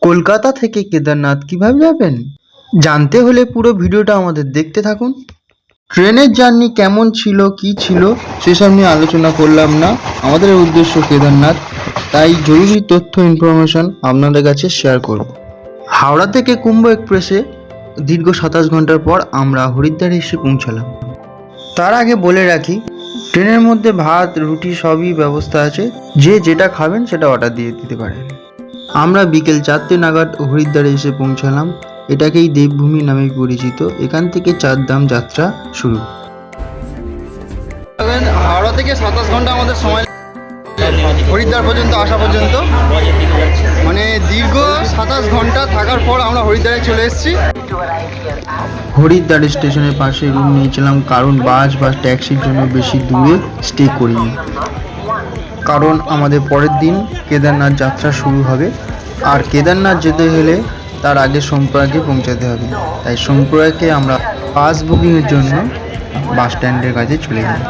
কলকাতা থেকে কেদারনাথ কীভাবে যাবেন? জানতে হলে পুরো ভিডিওটা আমাদের দেখতে থাকুন। ট্রেনের জার্নি কেমন ছিল, কি ছিল সেসব নিয়ে আলোচনা করলাম না। আমাদের উদ্দেশ্য কেদারনাথ, তাই জরুরি তথ্য ইনফরমেশন আপনাদের কাছে শেয়ার করব। হাওড়া থেকে কুম্ভ এক্সপ্রেসে দীর্ঘ সাতাশ ঘণ্টার পর আমরা হরিদ্বারে এসে পৌঁছালাম। তার আগে বলে রাখি, ট্রেনের মধ্যে ভাত, রুটি সবই ব্যবস্থা আছে। যে যেটা খাবেন সেটা অর্ডার দিয়ে দিতে পারেন। আমরা বিকেল চারটে নাগাদ হরিদ্বারে এসে পৌঁছালাম। এটাকেই দেবভূমি নামে পরিচিত। এখান থেকে চারধাম যাত্রা শুরু। হাওড়া থেকে সাতাশ ঘণ্টা আমাদের সময় হরিদ্বার পর্যন্ত আসা পর্যন্ত। মানে দীর্ঘ সাতাশ ঘণ্টা থাকার পর আমরা হরিদ্বারে চলে এসেছি। হরিদ্বার স্টেশনের পাশে রুম নিয়েছিলাম কারণ বাস বা ট্যাক্সির জন্য বেশি দূরে স্টে করিনি। কারণ আমাদের পরের দিন কেদারনাথ যাত্রা শুরু হবে। আর কেদারনাথ যেতে হলে তার আগে সোমপ্রয়াগে পৌঁছাতে হবে। তাই সোমপ্রয়াগে আমরা বাস বুকিংয়ের জন্য বাস স্ট্যান্ডের কাছে চলে যাই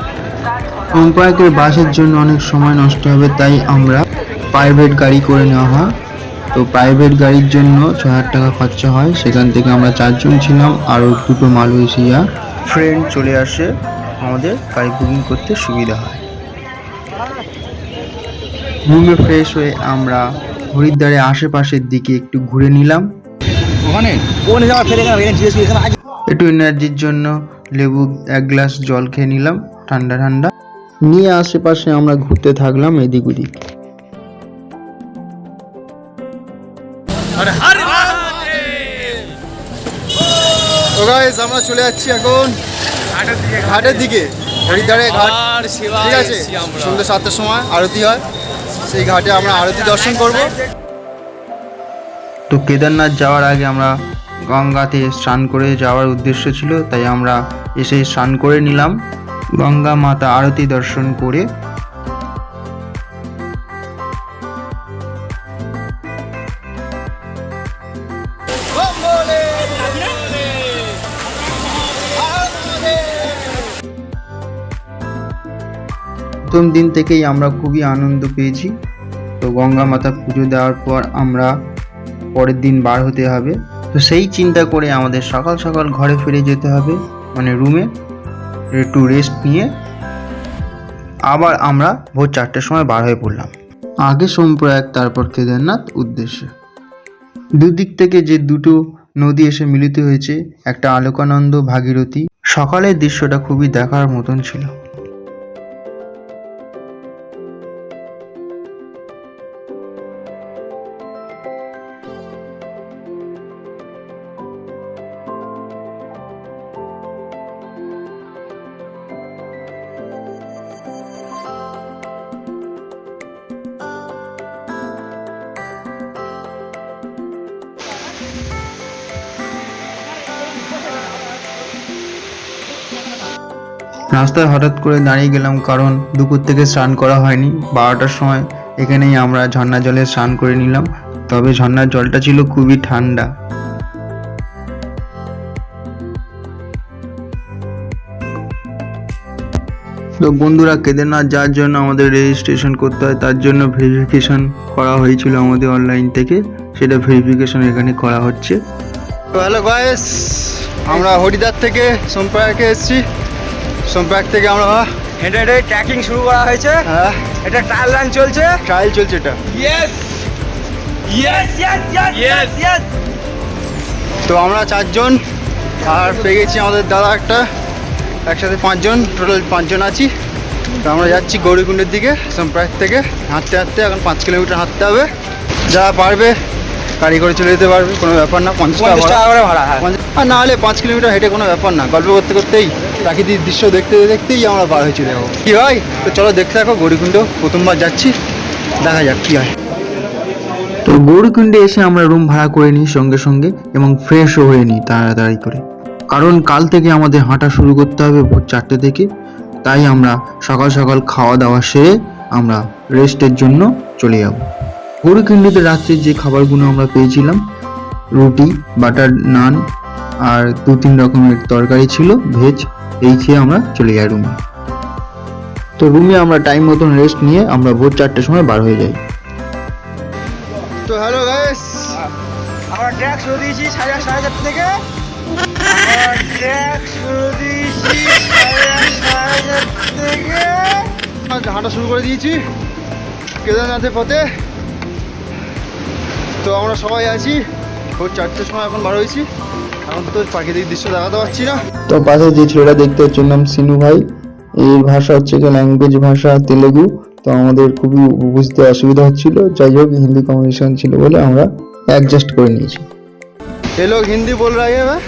সোমপ্রয়াগের বাসের জন্য অনেক সময় নষ্ট হবে, তাই আমরা প্রাইভেট গাড়ি করে নেওয়া হয়। তো প্রাইভেট গাড়ির জন্য ছ হাজার টাকা খরচা হয়। সেখান থেকে আমরা চারজন ছিলাম আরও দুটো মালয়েশিয়া ফ্রেন্ড চলে আসে। আমাদের গাড়ি বুকিং করতে সুবিধা হয়। রুমে ফ্রেশ হয়ে আমরা হরিদ্বারের আশেপাশের দিকে একটু ঘুরে নিলাম। ওখানে? একটু এনার্জির জন্য লেবু এক গ্লাস জল খেয়ে নিলাম ঠান্ডা ঠান্ডা। নিয়ে আশেপাশে আমরা ঘুরতে থাকলাম এদিক ওদিক। আমরা চলে যাচ্ছি এখন ঘাটের দিকে। হরিদ্বারে ঘাট। ঠিক আছে। সন্ধ্যে সাতটার সময় আরতি হয়। সেই ঘাটে আমরা আরতি দর্শন করব। তো কেদারনাথ যাওয়ার আগে আমরা গঙ্গাতে স্নান করে যাওয়ার উদ্দেশ্য ছিল, তাই আমরা এসে স্নান করে নিলাম। গঙ্গা মাতা আরতি দর্শন করে প্রথম দিন থেকেই আমরা খুবই আনন্দ পেয়েছি। তো গঙ্গা মাতা পুজো দেওয়ার পর আমরা পরের দিন বার হতে হবে। তো সেই চিন্তা করে আমাদের সকাল সকাল ঘরে ফিরে যেতে হবে মানে রুমে একটু রেস্ট নিয়ে। আবার আমরা ভোর চারটের সময় বার হয়ে পড়লাম। আগে সোমপ্রয়াগ তারপর কেদারনাথ উদ্দেশ্যে। দুদিক থেকে যে দুটো নদী এসে মিলিত হয়েছে, একটা আলোকানন্দ ভাগীরথী। সকালের দৃশ্যটা খুবই দেখার মতন ছিল। রাস্তায় হঠাৎ করে দাঁড়িয়ে গেলাম কারণ দুপুর থেকে স্নান করা হয়নি। বারোটার সময় এখানেই আমরা ঝর্ণা জলে স্নান করে নিলাম। তবে ঝর্ণার জলটা ছিল খুবই ঠান্ডা। তো বন্ধুরা, কেদারনাথ যাওয়ার জন্য আমাদের রেজিস্ট্রেশন করতে হয়। তার জন্য ভেরিফিকেশন করা হয়েছিল আমাদের অনলাইন থেকে। সেটা ভেরিফিকেশন এখানে করা হচ্ছে। হ্যালো গাইস আমরা হরিদ্বার থেকে সোমপ্রয়াগে এসেছি। সোমপ্রয়াগ থেকে আমরা হেঁটে হেঁটে ট্র্যাকিং শুরু করা হয়েছে। হ্যাঁ। এটা ট্রায়াল রান চলছে। ট্রায়াল চলছে এটা। Yes yes yes yes yes তো আমরা চারজন আর পেয়ে গেছি আমাদের দাদা একটা একসাথে পাঁচজন টোটাল পাঁচজন আছি। তো আমরা যাচ্ছি গৌরীকুণ্ডের দিকে সোমপ্রয়াগ থেকে। হাঁটতে হাঁটতে এখন পাঁচ কিলোমিটার হাঁটতে হবে। যারা পারবে গাড়ি করে চলে যেতে পারবে কোনো ব্যাপার না পঞ্চাশ টাকা ভাড়া। করে ভাড়া হ্যাঁ। আর না হলে পাঁচ কিলোমিটার হেঁটে কোনো ব্যাপার না গল্প করতে করতেই প্রাকৃতিক দৃশ্য দেখতে দেখতেই আমরা পার হয়ে চলে যাব। কী হয় তো চলো দেখতে থাকো গৌরীকুণ্ড প্রথমবার যাচ্ছি দেখা যাক কী হয়। তো গৌরকুণ্ডে এসে আমরা রুম ভাড়া করে নিই সঙ্গে সঙ্গে এবং ফ্রেশও হয়ে নিই তাড়াতাড়ি করে। কারণ কাল থেকে আমাদের হাঁটা শুরু করতে হবে ভোর চারটে থেকে তাই আমরা সকাল সকাল খাওয়া দাওয়া সেরে আমরা রেস্টের জন্য চলে যাব। গৌরকুণ্ডেতে রাত্রে যে খাবারগুলো আমরা পেয়েছিলাম রুটি বাটার নান আর দু তিন রকমের তরকারি ছিল ভেজ এই খেয়ে আমরা চলে যাই রুমে তো রুমে আমরা টাইম মতন রেস্ট নিয়ে আমরা ভোর চারটের সময় বার হয়ে যাই। তো হ্যালো গাইস আমরা ট্র্যাক শুরু দিয়েছি সাড়ে সাড়ে চারটে থেকে। ট্র্যাক শুরু দিয়েছি সাড়ে থেকে। হাঁটা শুরু করে দিয়েছি। কেদারনাথের পথে। তো আমরা সবাই আছি। ভোর চারটের সময় এখন বার হয়েছি। এখন তো প্রাকৃতিক দৃশ্য দেখাতে পারছি না। তো পাশে যে ছেলেটা দেখতে হচ্ছে নাম সিনু ভাই এই ভাষা হচ্ছে কি ল্যাঙ্গুয়েজ ভাষা তেলেগু। তো আমাদের খুবই বুঝতে অসুবিধা হচ্ছিল। যাই হোক হিন্দি কমিউনিকেশন ছিল বলে আমরা অ্যাডজাস্ট করে নিয়েছি। ये लोग হিন্দি बोल रहे हैं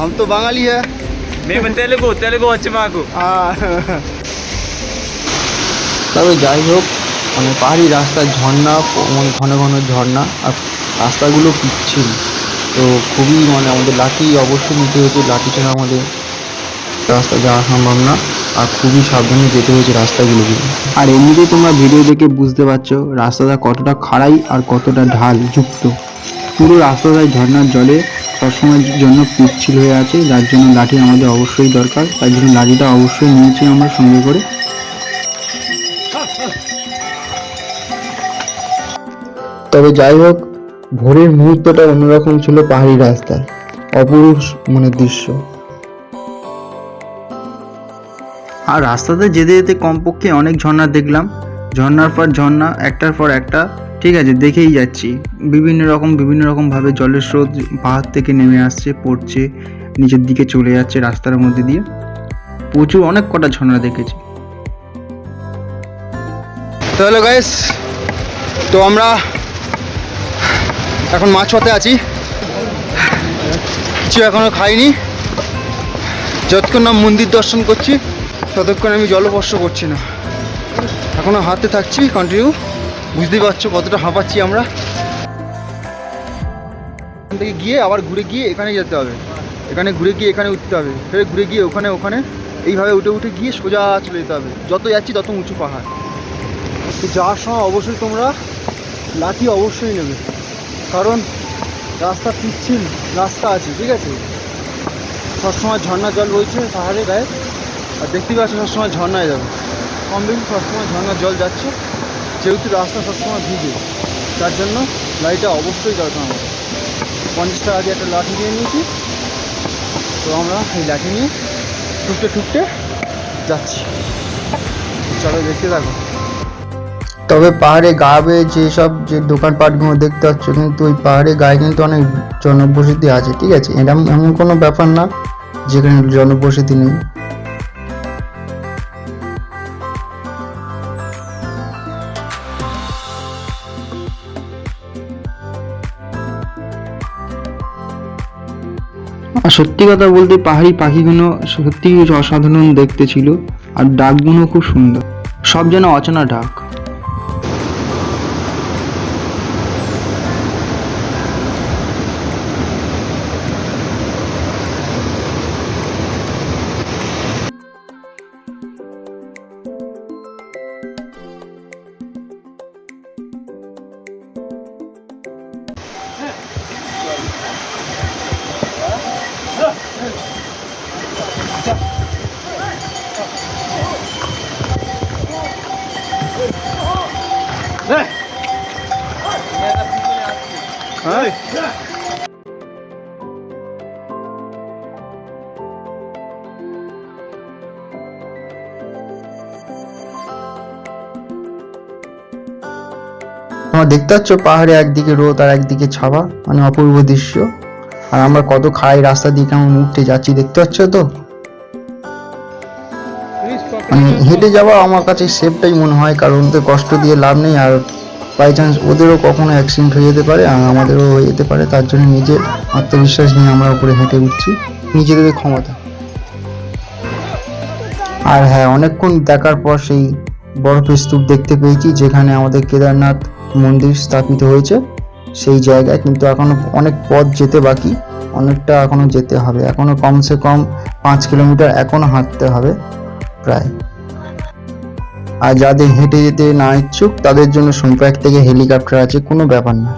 हम तो बंगाली है হ্যাঁ। मैं तेलुगु तेलुगु তবে যাই হোক মানে পাহাড়ি রাস্তার ঝর্ণা মানে ঘন ঘন ঝর্ণা আর রাস্তাগুলো পিচ্ছিল। তো খুবই মানে আমাদের লাঠি অবশ্যই নিতে হয়েছে লাঠি ছাড়া আমাদের রাস্তা যাওয়া সম্ভব না। আর খুবই সাবধানে যেতে হয়েছে রাস্তাগুলো দিয়ে আর এমনিতেই তোমরা ভিডিও দেখে বুঝতে পারছ, রাস্তাটা কতটা খাড়াই আর কতটা ঢাল যুক্ত। পুরো রাস্তাটায় ঝর্ণার জলে সবসময়ের জন্য পিচ্ছিল হয়ে আছে, যার জন্য লাঠি আমাদের অবশ্যই দরকার। তার জন্য লাঠিটা অবশ্যই নিয়েছি আমরা সঙ্গে করে। তবে যাই হোক ভোরের মুহূর্তটা অন্যরকম ছিল পাহাড়ি রাস্তায় অপরূপ মানে দৃশ্য। আর রাস্তাতে যেতে যেতে কমপক্ষে অনেক ঝর্ণা দেখলাম। ঝর্ণার পর ঝর্ণা একটার পর একটা ঠিক আছে দেখেই যাচ্ছি। বিভিন্ন রকম বিভিন্ন রকমভাবে জলের স্রোত পাহাড় থেকে নেমে আসছে পড়ছে নিচের দিকে চলে যাচ্ছে রাস্তার মধ্যে দিয়ে। প্রচুর অনেক কটা ঝর্ণা দেখেছি। তো হ্যালো গাইস তো আমরা এখন মাছ পথে আছি। কিছু এখনও খাইনি। যতক্ষণ না মন্দির দর্শন করছি, ততক্ষণ আমি জলস্পর্শ করছি না। এখনও হাতে থাকছি কন্টিনিউ বুঝতেই পারছ কতটা হাঁপাচ্ছি আমরা। এখান থেকে গিয়ে আবার ঘুরে গিয়ে এখানে যেতে হবে। এখানে ঘুরে গিয়ে এখানে উঠতে হবে। ফের ঘুরে গিয়ে ওখানে ওখানে এইভাবে উঠে উঠে গিয়ে সোজা চলে যেতে হবে। যত যাচ্ছি তত উঁচু পাহাড়। যাওয়ার সময় অবশ্যই তোমরা, লাঠি অবশ্যই নেবে। কারণ রাস্তা পিচ্ছিল, রাস্তা আছে, ঠিক আছে? সবসময় ঝর্ণা জল বইছে পাহাড়ে গায়ে। আর দেখতেই পাচ্ছ সবসময় ঝর্ণায় যাবে কম বেশি সবসময় ঝর্ণার জল যাচ্ছে, যেহেতু রাস্তা সবসময় ভিজে। তার জন্য লাইটটা অবশ্যই দরকার আমাদের। পঞ্চাশ টাকা দিয়ে একটা লাঠি নিয়ে নিয়েছি। তো আমরা এই লাঠি নিয়ে ঠুকতে ঠুকতে যাচ্ছি। চলো দেখতে থাকো। তবে পাহাড়ে গা বেয়ে যেসব যে দোকানপাটগুলো দেখতে পাচ্ছ, কিন্তু ওই পাহাড়ে গায়ে কিন্তু অনেক জনবসতি আছে, ঠিক আছে? এরকম এমন কোনো ব্যাপার না যেখানে জনবসতি নেই। আর সত্যি কথা বলতে পাহাড়ি পাখিগুলো সত্যি অসাধারণ দেখতে ছিল, আর ডাকগুলো খুব সুন্দর। সব যেন অচেনা ডাক। তোমরা দেখতে পাচ্ছ পাহাড়ে একদিকে রোদ আর একদিকে ছাওয়া মানে অপূর্ব দৃশ্য। আর আমরা কত খাই, রাস্তা দিয়ে কেমন উঠতে যাচ্ছি, দেখতে পাচ্ছ তো? মানে হেঁটে যাওয়া আমার কাছে সেফটাই মনে হয়, কারণ তো কষ্ট দিয়ে লাভ নেই, আর বাই চান্স ওদেরও কখনো অ্যাক্সিডেন্ট হয়ে যেতে পারে, আর আমাদেরও হয়ে যেতে পারে, তার জন্য নিজের আত্মবিশ্বাস নিয়ে আমরা উপরে হেঁটে উঠছি নিজেদের ক্ষমতা। আর হ্যাঁ অনেকক্ষণ দেখার পর সেই বরফের স্তূপ দেখতে পেয়েছি, যেখানে আমাদের কেদারনাথ মন্দির স্থাপিত হয়েছে, সেই জায়গায় কিন্তু এখনও অনেক পথ যেতে বাকি, অনেকটা এখনও যেতে হবে। এখনও কমসে কম পাঁচ কিলোমিটার এখনও হাঁটতে হবে প্রায়। আর যাদের হেঁটে যেতে না ইচ্ছুক, তাদের জন্য সোনপ্যাক থেকে হেলিকপ্টার আছে, কোনো ব্যাপার না।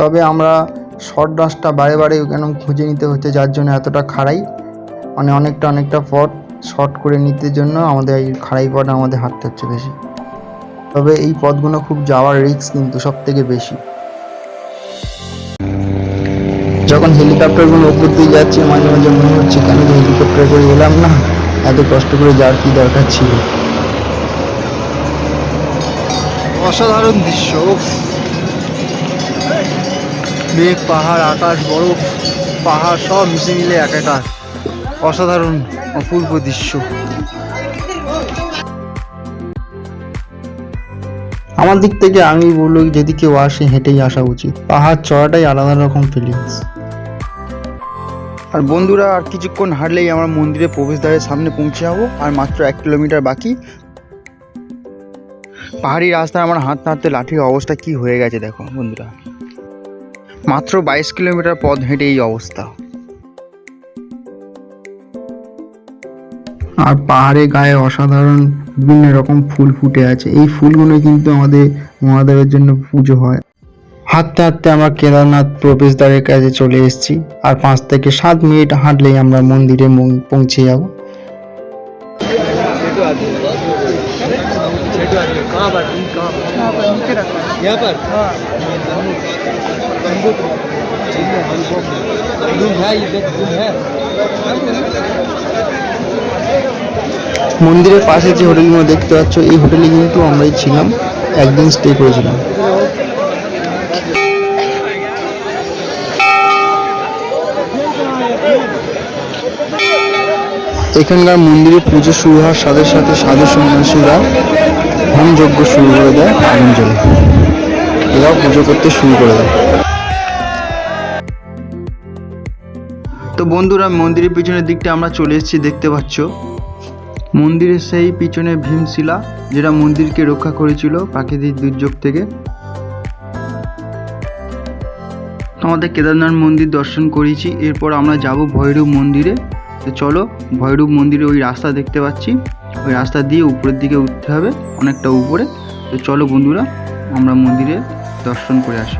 তবে আমরা শর্ট রাস্তা বারে বারে কেন খুঁজে নিতে হচ্ছে? যার জন্য এতটা খাড়াই। মানে অনেকটা অনেকটা পথ শর্ট করে নিতে জন্য আমাদের এই খাড়াই পথ আমাদের হাঁটতে হচ্ছে বেশি। তবে এই পথগুলো খুব যাওয়ার রিস্ক কিন্তু সব থেকে বেশি। যখন হেলিকপ্টারগুলো উপর দিয়ে যাচ্ছে, মাঝে মাঝে মনে হচ্ছে কেন যে হেলিকপ্টার করে এলাম না? এত কষ্ট করে যাওয়ার কি দরকার ছিল? অসাধারণ দৃশ্য। মেঘ, পাহাড়, আকাশ, বরফ, পাহাড় সব মিশে মিলে একাকার অসাধারণ অপূর্ব দৃশ্য। আমার দিক থেকে আমি বলব যদি কেউ আসে, হেঁটেই আসা উচিত। পাহাড় চড়াটাই আলাদা রকম ফিলিংস আর বন্ধুরা, আর কিছুক্ষণ হাঁটলেই আমরা মন্দিরে প্রবেশদ্বারের সামনে পৌঁছে যাব, আর মাত্র এক কিলোমিটার বাকি। পাহাড়ি রাস্তায় আমার হাঁটতে হাঁটতে লাঠির অবস্থা কি হয়ে গেছে দেখো বন্ধুরা। মাত্র বাইশ কিলোমিটার পথ হেঁটে এই অবস্থা। আর পাহাড়ে গায়ে অসাধারণ বিভিন্ন রকম ফুল ফুটে আছে। এই ফুলগুলো কিন্তু আমাদের মহাদেবের জন্য পুজো হয়। হাঁটতে হাঁটতে আমরা কেদারনাথ প্রবেশদ্বারের কাছে চলে এসেছি। আর পাঁচ থেকে সাত মিনিট হাঁটলেই আমরা মন্দিরে পৌঁছে যাব। মন্দিরের পাশে যে হোটেলগুলো দেখতে পাচ্ছ, এই হোটেলে কিন্তু আমরাই ছিলাম। একদিন স্টে করেছিলাম। এখানকার মন্দিরে পুজো শুরু হওয়ার সাথে সাথে সাধু সন্ন্যাসীরা হোম যজ্ঞ শুরু করে দেয় আগুন জ্বলে এরাও পুজো করতে শুরু করে দেয়। তো বন্ধুরা, মন্দিরের পিছনের দিকটা আমরা চলে এসেছি, দেখতে পাচ্ছ। মন্দিরের সেই পিছনে ভীমশিলা, যেটা মন্দিরকে রক্ষা করেছিল প্রাকৃতিক দুর্যোগ থেকে। আমাদের কেদারনাথ মন্দির দর্শন করেছি, এরপর আমরা যাব ভৈরব মন্দিরে। তো চলো, ভৈরব মন্দিরে ওই রাস্তা দেখতে পাচ্ছি। ওই রাস্তা দিয়ে উপরের দিকে উঠতে হবে, অনেকটা উপরে। তো চলো বন্ধুরা, আমরা মন্দিরে দর্শন করে আসি।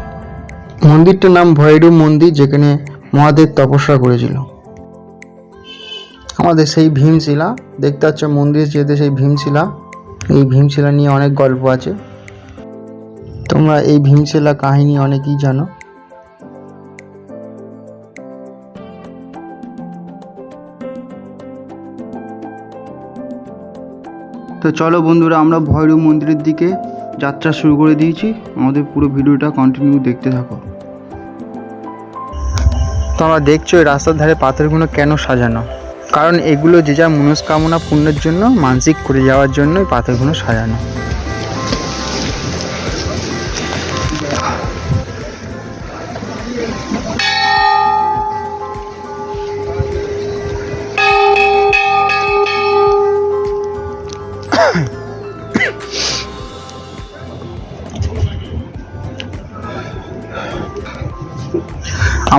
মন্দিরটার নাম ভৈরব মন্দির, যেখানে মহাদেব তপস্যা করেছিল। আমাদের সেই ভীমশিলা, দেখতে পাচ্ছ মন্দির যেতে সেই ভীমশিলা। এই ভীমশিলা নিয়ে অনেক গল্প আছে। তোমরা এই ভীমশিলা কাহিনী অনেকেই জানো। তো চলো বন্ধুরা, আমরা ভৈরব মন্দিরের দিকে যাত্রা শুরু করে দিয়েছি। আমাদের পুরো ভিডিওটা কন্টিনিউ দেখতে থাকো। তোমরা দেখছ এই রাস্তার ধারে পাথরগুলো কেন সাজানো? কারণ এগুলো যে যা মনস্কামনা পূর্ণের জন্য, মানসিক করে যাওয়ার জন্যই পাথরগুলো সাজানো।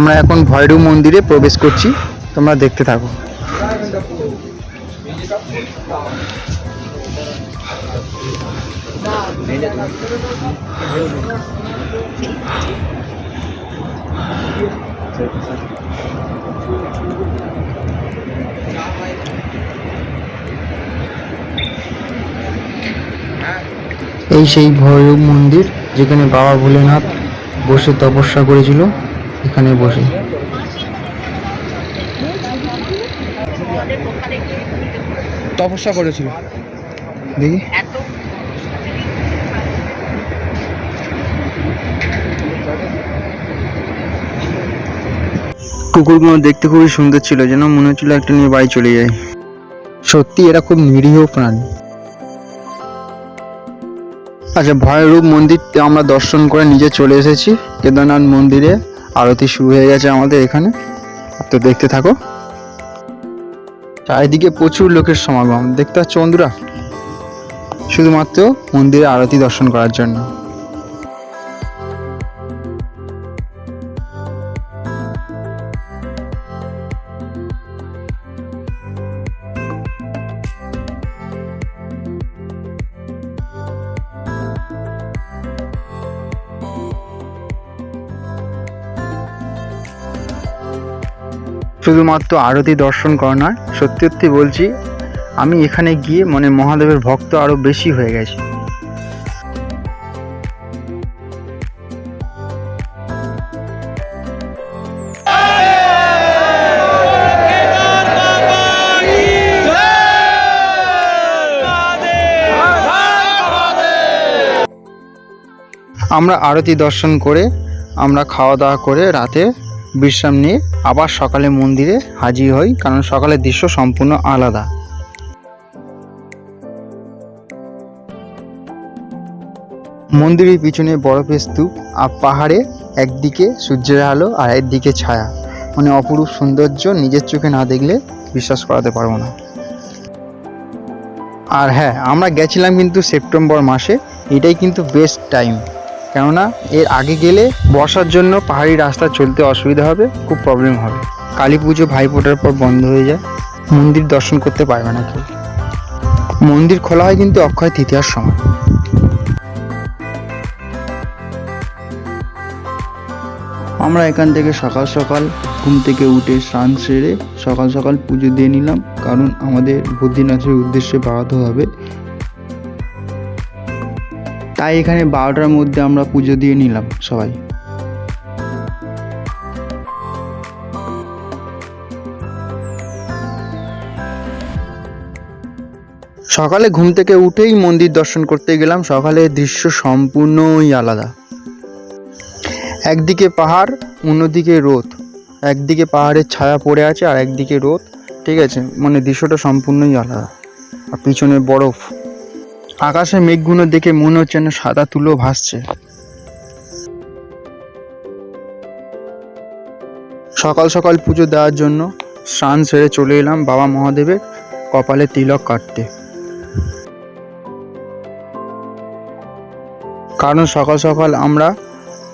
আমরা এখন ভৈরব মন্দিরে প্রবেশ করছি। তোমরা দেখতে থাকো। এই সেই ভৈরব মন্দির, যেখানে বাবা ভোলেনাথ বসে তপস্যা করেছিল। এখানে বসে। তপস্যা করেছিল। দেখি। কুকুরগুলো দেখতে খুবই সুন্দর ছিল যেন মনে হচ্ছিল একটা নিয়ে বাড়ি চলে যায় সত্যি এরা খুব নিরীহ প্রাণী। আচ্ছা ভয়রূপ মন্দির আমরা দর্শন করে নিজে চলে এসেছি কেদারনাথ মন্দিরে। আরতি শুরু হয়ে গেছে আমাদের এখানে। তো দেখতে থাকো। চারিদিকে প্রচুর লোকের সমাগম। দেখতে পাচ্ছ বন্ধুরা, শুধুমাত্র মন্দিরে আরতি দর্শন করার জন্য। শুধুমাত্র আরতি দর্শন করা নয় সত্যি সত্যি বলছি, আমি এখানে গিয়ে মানে মহাদেবের ভক্ত আরও বেশি হয়ে গেছে। আমরা আরতি দর্শন করে আমরা খাওয়া দাওয়া করে রাতে বিশ্রাম নিয়ে আবার সকালে মন্দিরে হাজির হই, কারণ সকালের দৃশ্য সম্পূর্ণ আলাদা। মন্দিরের পিছনে বরফের স্তূপ আর পাহাড়ে একদিকে সূর্যের আলো আর একদিকে ছায়া। মানে অপরূপ সৌন্দর্য নিজের চোখে না দেখলে বিশ্বাস করাতে পারব না। আর হ্যাঁ আমরা গেছিলাম কিন্তু সেপ্টেম্বর মাসে, এটাই কিন্তু বেস্ট টাইম কেননা এর আগে গেলে বসার জন্য পাহাড়ি রাস্তা চলতে অসুবিধা হবে, খুব প্রবলেম হবে। কালী পুজো ভাইফোঁটার পর বন্ধ হয়ে যায়, মন্দির দর্শন করতে পারবে না কেউ। মন্দির খোলা হয় কিন্তু অক্ষয় তৃতীয়ার সময়। আমরা এখান থেকে সকাল সকাল ঘুম থেকে উঠে স্নান সেরে সকাল সকাল পুজো দিয়ে নিলাম, কারণ আমাদের বদ্রীনাথের উদ্দেশ্যে বাড়াতে হবে তাই এখানে বারোটার মধ্যে আমরা পুজো দিয়ে নিলাম সবাই। সকালে ঘুম থেকে উঠেই মন্দির দর্শন করতে গেলাম। সকালের দৃশ্য সম্পূর্ণই আলাদা। একদিকে পাহাড়, অন্যদিকে রোদ। একদিকে পাহাড়ের ছায়া পড়ে আছে আর একদিকে রোদ, ঠিক আছে? মানে দৃশ্যটা সম্পূর্ণই আলাদা। আর পিছনে বরফ। আকাশে মেঘগুলো দেখে মনে হচ্ছে না সাদা তুলো ভাসছে। সকাল সকাল পুজো দেওয়ার জন্য স্নান সেরে চলে এলাম বাবা মহাদেবের কপালে তিলক কাটতে। কারণ সকাল সকাল আমরা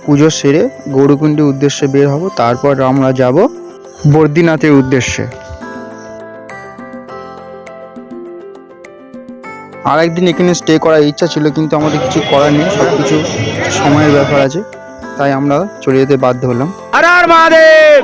পুজো সেরে গৌরকুণ্ডের উদ্দেশ্যে বের হব, তারপর আমরা যাব বদ্রীনাথের উদ্দেশ্যে। আর একদিন এখানে স্টে করার ইচ্ছা ছিল, কিন্তু আমাদের কিছু করার নেই সব কিছু সময়ের ব্যাপার আছে। তাই আমরা চলে যেতে বাধ্য হলাম। আর মাদেব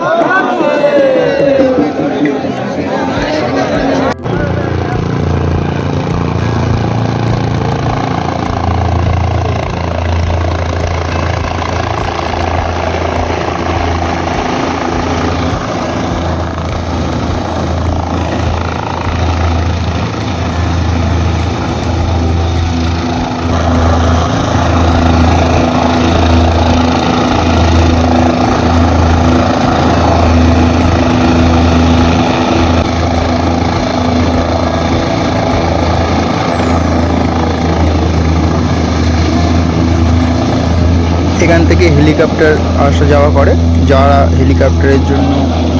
এখান থেকে হেলিকপ্টার আসা যাওয়া করে। যারা হেলিকপ্টারের জন্য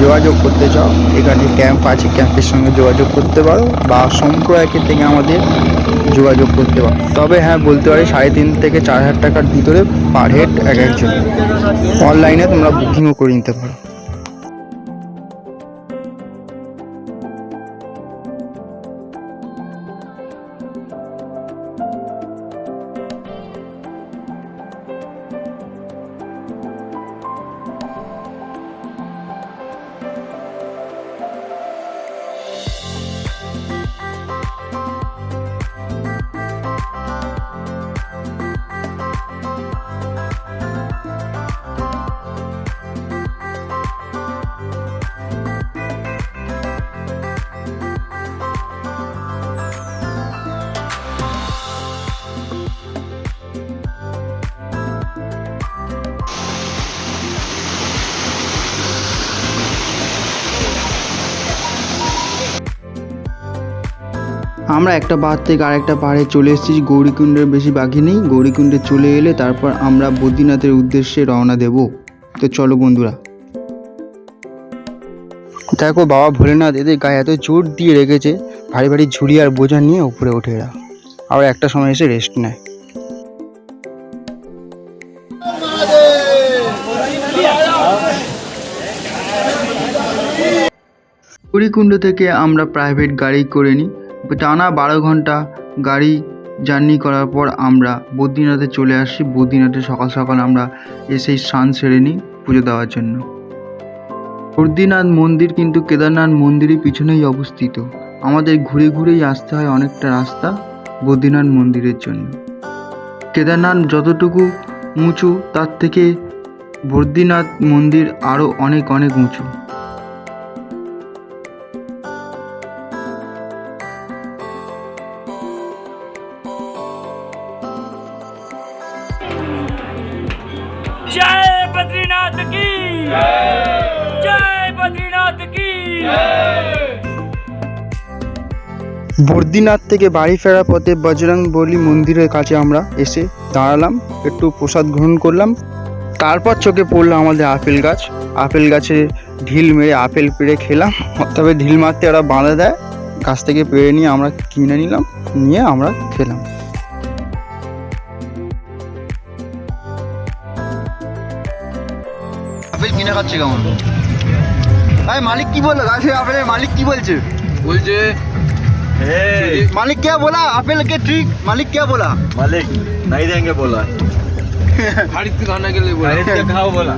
যোগাযোগ করতে চাও, এখানে ক্যাম্প আছে, ক্যাম্পের সঙ্গে যোগাযোগ করতে পারো বা সম্প্রদায়কে থেকে আমাদের যোগাযোগ করতে পারো। তবে হ্যাঁ বলতে পারি সাড়ে তিন থেকে চার হাজার টাকার ভিতরে পার হেড এক একজন। অনলাইনে তোমরা বুকিংও করে নিতে পারো। আমরা একটা পাহাড় থেকে আরেকটা পাহাড়ে চলে এসেছি, গৌরীকুণ্ডের বেশি বাকি নেই। গৌরীকুণ্ডে চলে এলে তারপর আমরা বদ্রীনাথের উদ্দেশ্যে রওনা দেব। তো চলো বন্ধুরা। দেখো বাবা ভোলেনাথ এদের গায়ে এত জোর দিয়ে রেখেছে, ভারী ভারী ঝুড়ি আর বোঝা নিয়ে উপরে ওঠে এরা। আবার একটা সময় এসে রেস্ট নেয়। গৌরীকুণ্ড থেকে আমরা প্রাইভেট গাড়ি করে নিই। টানা বারো ঘণ্টা গাড়ি জার্নি করার পর আমরা বদ্রীনাথে চলে আসি। বদ্রীনাথে সকাল সকাল আমরা এসেই স্নান সেরে নিই পুজো দেওয়ার জন্য। বদ্রীনাথ মন্দির কিন্তু কেদারনাথ মন্দিরের পিছনেই অবস্থিত। আমাদের ঘুরে ঘুরেই আসতে হয় অনেকটা রাস্তা বদ্রীনাথ মন্দিরের জন্য। কেদারনাথ যতটুকু উঁচু, তার থেকে বদ্রীনাথ মন্দির আরও অনেক অনেক উঁচু। বদ্রীনাথ থেকে বাড়ি ফেরার পথে বজরং বলি মন্দিরের কাছে আমরা এসে দাঁড়ালাম একটু প্রসাদ গ্রহণ করলাম। তারপর চোখে পড়ল আমাদের আপেল গাছ। আপেল গাছে ঢিল মেরে আপেল পেড়ে খেলাম তবে ঢিল মারতে ওরা বাঁধা দেয়। গাছ থেকে পেড়ে নিয়ে আমরা কিনে নিলাম নিয়ে আমরা খেলাম। আপেল কিনে খাচ্ছে কেমন? ভাই মালিক কি বলল? গাছে আপেলের মালিক কি বলছে? বলছে मालिक क्या बोला अपेल के ट्रिक मालिक क्या बोला मालिक नहीं देंगे बोला खरीद के खाने के लिए बोला खरीद के खाओ बोला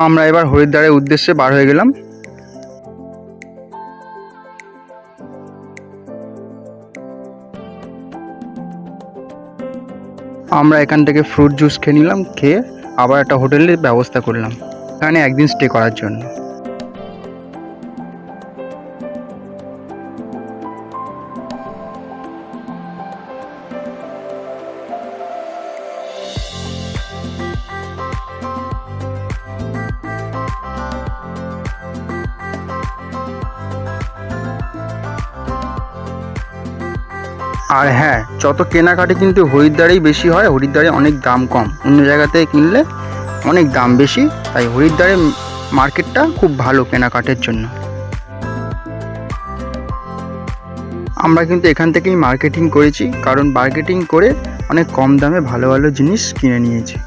আমরা এবার হরিদ্বারের উদ্দেশ্যে বার হয়ে গেলাম আমরা এখান থেকে ফ্রুট জুস খেয়ে নিলাম খেয়ে আবার একটা হোটেলের ব্যবস্থা করলাম এখানে একদিন স্টে করার জন্য আর হ্যাঁ যত কেনাকাটি কিন্তু হরিদ্বারেই বেশি হয় হরিদ্বারে অনেক দাম কম। অন্য জায়গাতে কিনলে অনেক দাম বেশি, তাই হরিদ্বারে মার্কেটটা খুব ভালো কেনাকাটের জন্য। আমরা কিন্তু এখান থেকেই মার্কেটিং করেছি, কারণ মার্কেটিং করে অনেক কম দামে ভালো ভালো জিনিস কিনে নিয়েছি।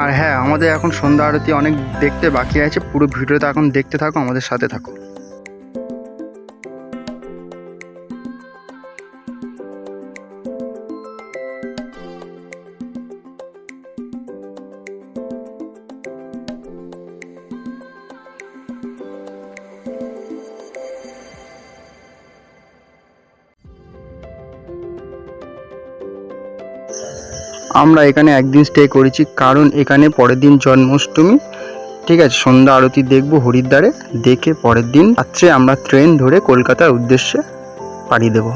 আর হ্যাঁ আমাদের এখন সন্ধ্যা আরতি অনেক দেখতে বাকি আছে, পুরো ভিডিওটা এখন দেখতে থাকো, আমাদের সাথে থাকো। আমরা এখানে একদিন স্টে করেছি, কারণ এখানে পরের দিন জন্মাষ্টমী। ঠিক আছে, সন্ধ্যা আরতি দেখব হরিদ্বারে, দেখে পরের দিন রাত্রে আমরা ট্রেন ধরে কলকাতার উদ্দেশ্যে পাড়ি দেব।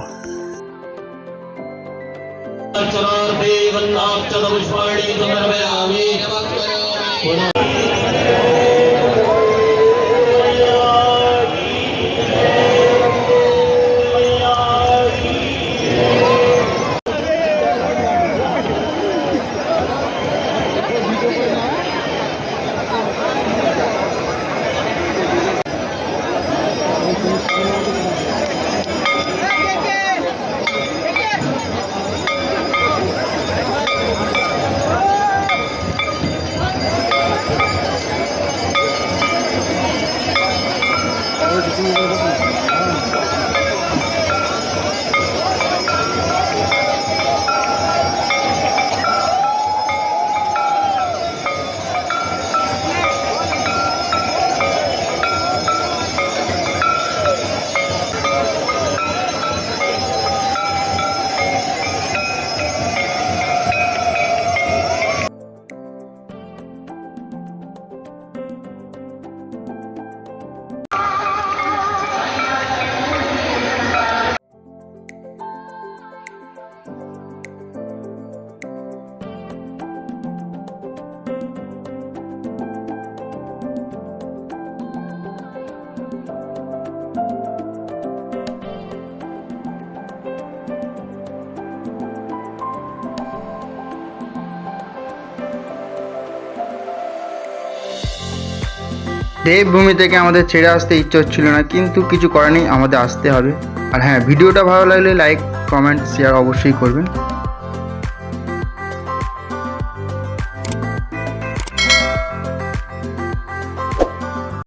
দেবভূমি থেকে আমাদের ছেড়ে আসতে ইচ্ছে হচ্ছিল না, কিন্তু কিছু করার নেই, আমাদের আসতে হবে। আর হ্যাঁ ভিডিওটা ভালো লাগলে লাইক কমেন্ট শেয়ার অবশ্যই করবেন।